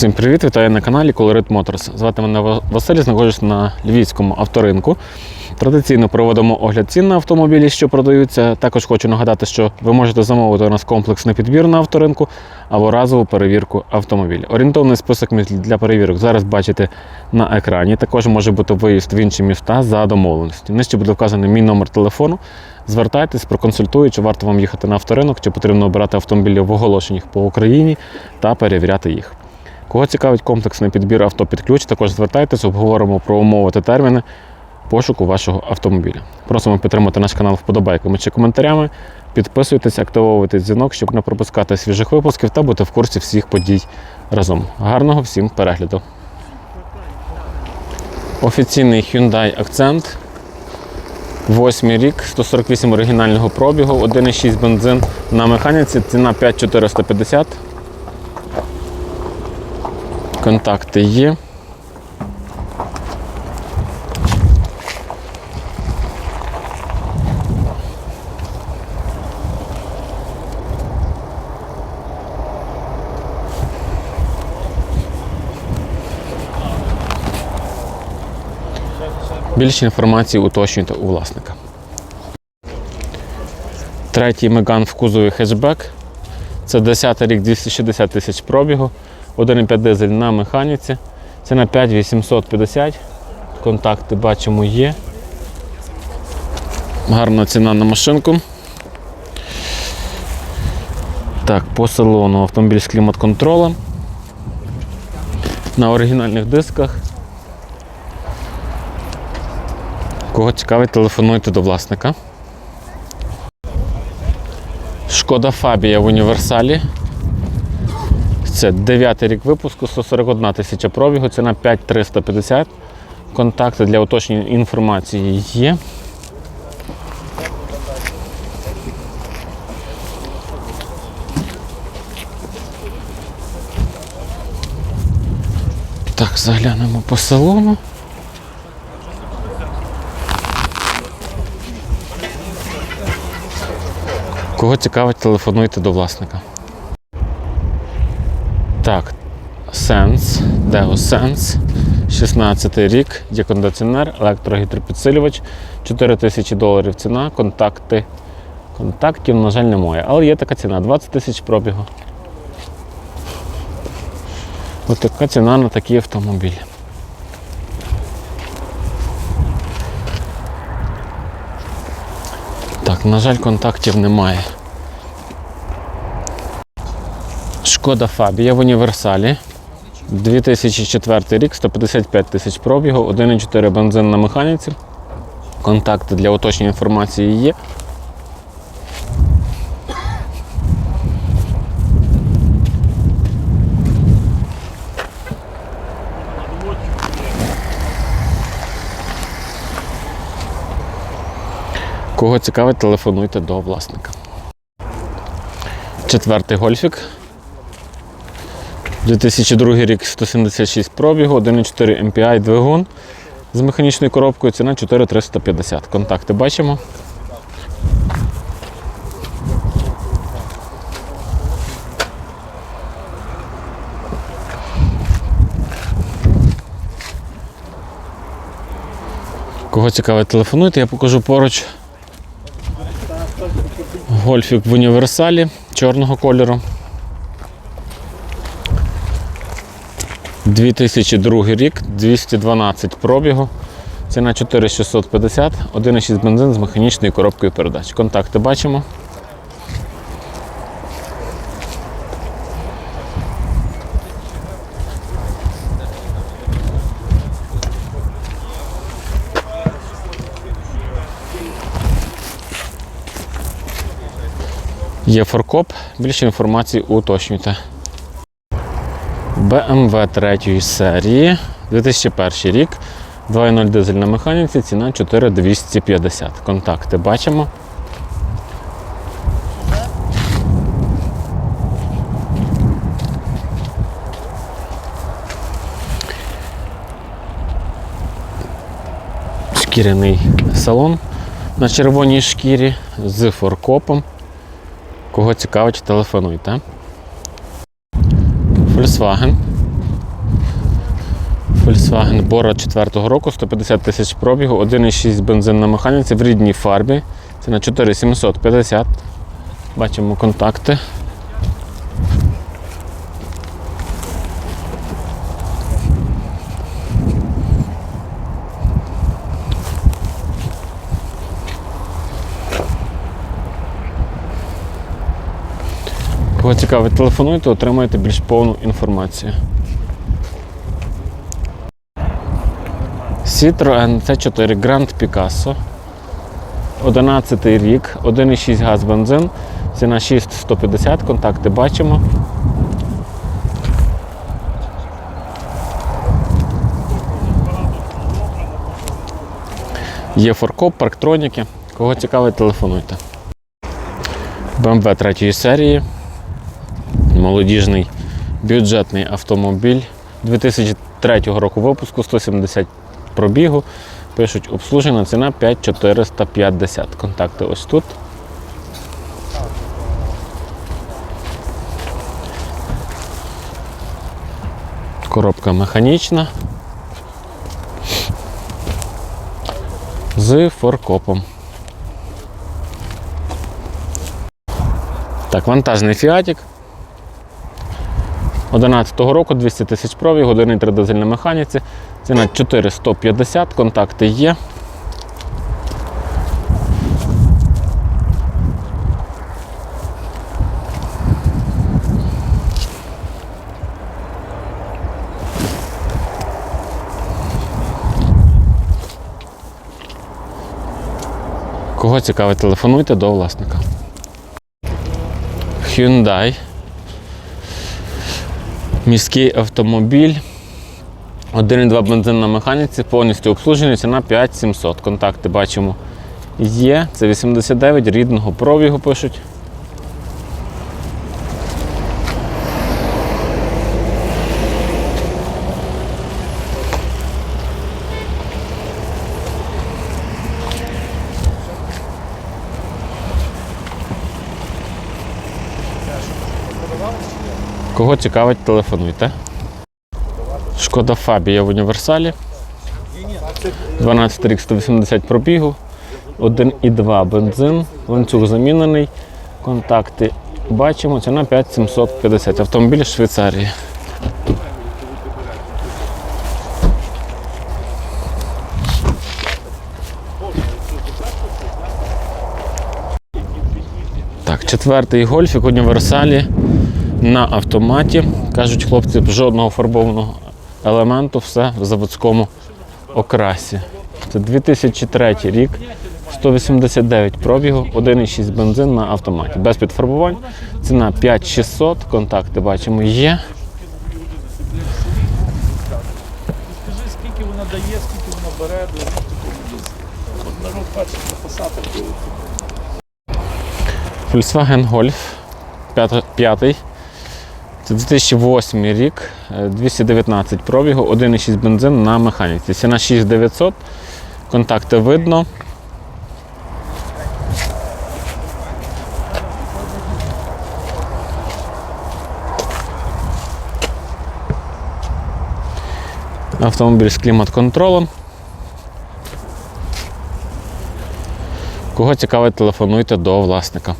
Всім привіт, вітаю на каналі Colorit Motors. Звати мене Василь, знаходжусь на львівському авторинку. Традиційно проводимо огляд цін на автомобілі, що продаються. Також хочу нагадати, що ви можете замовити у нас комплексний підбір на авторинку або разову перевірку автомобіля. Орієнтовний список для перевірок зараз бачите на екрані. Також може бути виїзд в інші міста за домовленістю. Нижче буде вказаний мій номер телефону. Звертайтесь, проконсультую, чи варто вам їхати на авторинок, чи потрібно обирати автомобілі в оголошеннях по Україні та перевіряти їх. Кого цікавить комплексний підбір авто під ключ, також звертайтесь, обговоримо про умови та терміни пошуку вашого автомобіля. Просимо підтримати наш канал вподобайками чи коментарями. Підписуйтесь, активовуйте дзвінок, щоб не пропускати свіжих випусків та бути в курсі всіх подій разом. Гарного всім перегляду! Офіційний Hyundai Accent. Восьмий рік, 148 оригінального пробігу, 1,6 бензин на механіці, ціна 5450. Контакти є. Більше інформації уточнюйте у власника. Третій Меган в кузові хетчбек. Це 10 рік 260 тисяч пробігу. 1,5 дизель на механіці. Це на 5850. Контакти бачимо є. Гарна ціна на машинку. Так, по салону автомобіль з клімат-контролем. На оригінальних дисках. Кого цікавить, телефонуйте до власника. Шкода Фабія в універсалі. Це 9 рік випуску, 141 тисяча пробігу, ціна 5350. Контакти для уточнення інформації є. Так, заглянемо по салону. Кого цікавить, телефонуйте до власника. Так, Sense, Deo Sense, 16 рік, є кондиціонер, електрогідропідсилювач, 4 тисячі доларів ціна, контакти. Контактів, на жаль, немає. Але є така ціна 20 тисяч пробігу. Ось така ціна на такий автомобіль. Так, на жаль, контактів немає. Шкода Фабія в універсалі. 2004 рік, 155 тисяч пробігу, 1,4 бензин на механіці. Контакти для уточнення інформації є. Кого цікавить, телефонуйте до власника. Четвертий гольфік. 2002 рік 176 пробігу, 1,4 MPI двигун з механічною коробкою, ціна 4350. Контакти бачимо. Кого цікавить, телефонуйте, я покажу поруч. Гольфік в універсалі чорного кольору. 2002 рік, 212 пробігу. Ціна 4650, 1,6 бензин з механічною коробкою передач. Контакти бачимо. Є форкоп, більше інформації уточнюйте. BMW 3 серії, 2001 рік, 2.0 дизель на механіці, ціна 4250. Контакти бачимо. Шкіряний салон на червоній шкірі з форкопом. Кого цікавить, телефонуйте. Volkswagen. Volkswagen Bora 4 року, 150 тисяч пробігу, 1,6 бензин на механіці в рідній фарбі. Це на 4750. Бачимо контакти. Кого цікавить, телефонуйте, отримаєте більш повну інформацію. Citroen C4 Grand Picasso. 11 рік, 1,6 газ бензин, ціна 6150, контакти бачимо. Є форкоп, парктроніки. Кого цікавить, телефонуйте. BMW 3 серії. Молодіжний бюджетний автомобіль 2003 року випуску 170 пробігу. Пишуть обслужена ціна 5450. Контакти ось тут. Коробка механічна. З форкопом. Так, вантажний фіатік. 11-го року 200 тисяч пробіг, 1,3 дизель на механіці. Ціна 4150, контакти є. Кого цікавить, телефонуйте до власника. Hyundai. Міський автомобіль. 1,2 бензин на механіці, повністю обслужений, ціна 5700. Контакти бачимо є. Це 89 рідного пробігу пишуть. Кого цікавить, телефонуйте. Шкода Фабія в універсалі. 12 рік 180 пробігу, 1,2 бензин, ланцюг замінений. Контакти бачимо, ціна 5750. Автомобіль Швейцарії. Так, четвертий гольфік універсалі на автоматі. Кажуть хлопці, жодного фарбованого елементу, все в заводському окрасі. Це 2003 рік, 189 пробігу, 1,6 бензин на автоматі. Без підфарбувань. Ціна 5600, контакти бачимо є. Скажи, скільки вона дає, скільки вона бере, до народ бачить на. Volkswagen Golf 5. Це 2008 рік, е, 219 пробігу, 1,6 бензин на механіці. Ціна 6900, контакти видно. Автомобіль з клімат-контролем. Кого цікавить, телефонуйте до власника.